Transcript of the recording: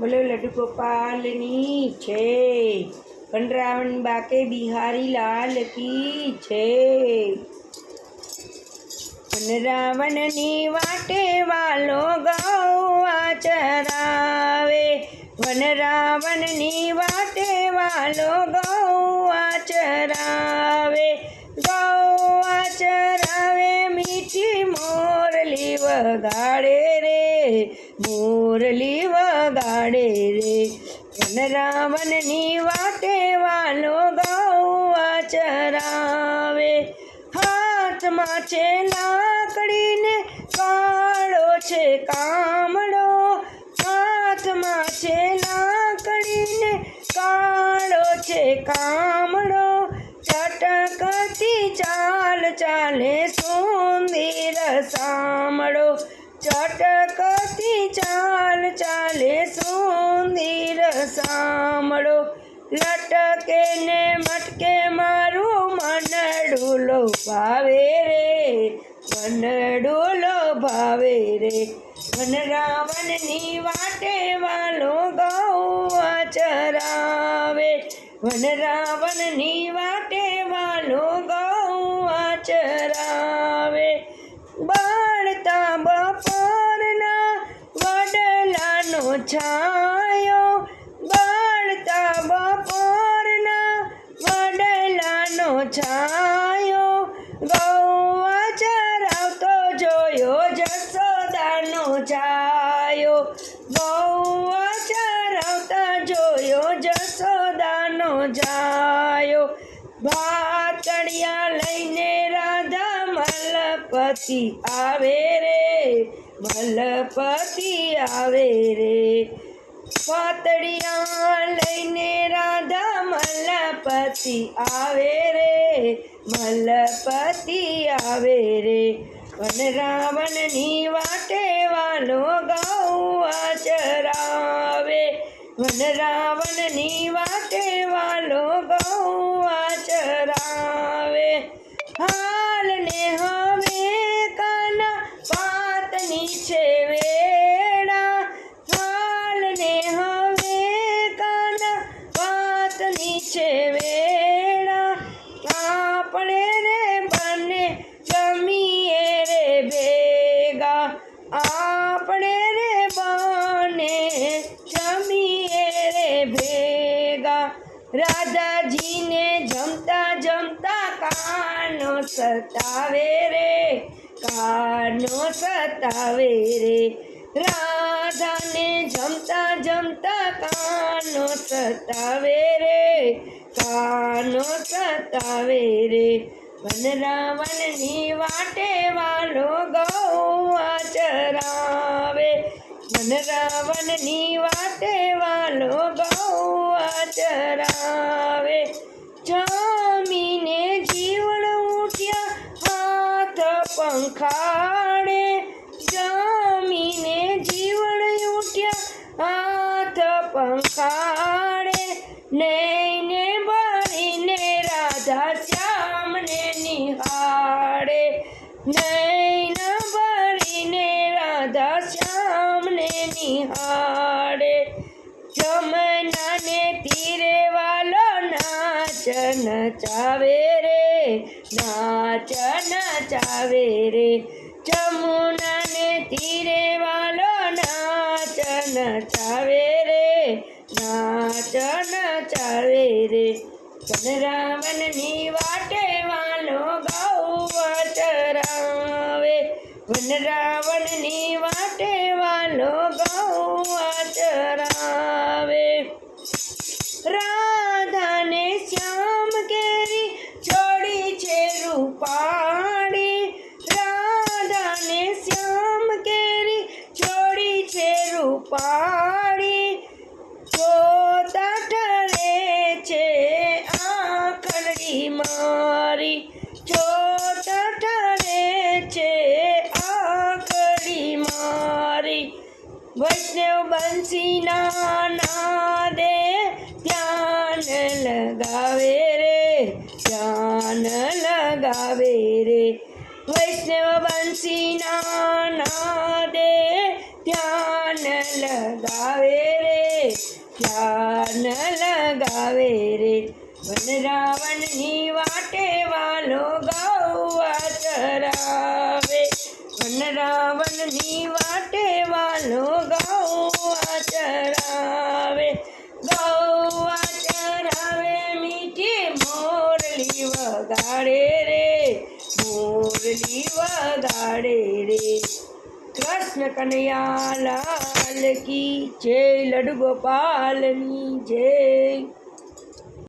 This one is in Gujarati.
બોલો લડ્ડુ ગોપાલની છે. વનરાવણ બાકે બિહારી લાલ કી છે. વનરાવણની વાટે વાલો ગૌવા ચરાવે. વનરાવણની વાટે વાલો ગૌવા ચરાવે. ગૌવા ચરાવે, મીઠી મોરલી વગાડે મોરલી વગાડે રે. વનરાવણની વાટે વાલો ગૌવા ચરાવે હાથમાં છે લાકડીને કાળો છે કામડો હાથમાં છે લાકડીને કાળો છે કામડો ચટકતી ચાલ ચાલે સુંદર સાંભળો ચટકતી ચાલ ચાલે સુંદીર સાંભળો. લટકે ને મટકે મારું મનડું લો ભાવે રે. મનડું લો ભાવે રે. વન રાવણની વાટે વાલો ગૌ ચરાવે. વન રાવણની વાટે વાલો ગૌવા છાયો બાળતા બપોરના વડલાનો છાયો ગૌવા ચરાવતો જોયો જસોદાનો છાયો ગૌવા ચરાવતા જોયો જસોદાનો જાયો. ભાતડિયા લઈને રાધા મલપતિ આવે રે. મલપતિ આવે રે. પાતળિયા લઈને રાધા મલપતિ આવે રે. મલપતિ આવે રે. વન રાવણની વાટે વાલો ગૌવા ચરાવે વન રાધાજીને જમતા જમતા કાનો સતાવે રે, કાનો સતાવે રે. રાધાને જમતા જમતા કાનો સતાવે રે, કાનો સતાવે રે. વન રાવણની વાટે વાલો ગૌવા ચરાવે. વન રાવણની વાટે વાલો ગૌવા ચરાવે જમીને જીવણ ઉઠ્યા, હાથ પંખાડે. જમીને જીવણ ઉઠ્યા, હાથ પંખાડે. નૈને બળીને રાધા શ્યામને નિહાળે. નૈન નાચ ચાવે રે, નાચન ચાવે રે. જમુનાને તીરે વાલો નાચન ચાવે રે, નાચન ચાવે રે. વનરાવણની વાટે વાલો ગૌવા ચરાવે વનરાવણની વાટે વૈષ્ણવ બંસીના નાદે ધ્યાન લગાવે રે, ધ્યાન લગાવે રે. વૈષ્ણવ બંસીના નાદે ધ્યાન લગાવે રે, ધ્યાન લગાવે રે. વન રાવણની વાટે વાલો ગૌવા ચરાવે. વન રાવણની વાટે વાલો મોરલી વગાડે રે કૃષ્ણ કનૈયા લાલ કી જય લડુ ગોપાલની જય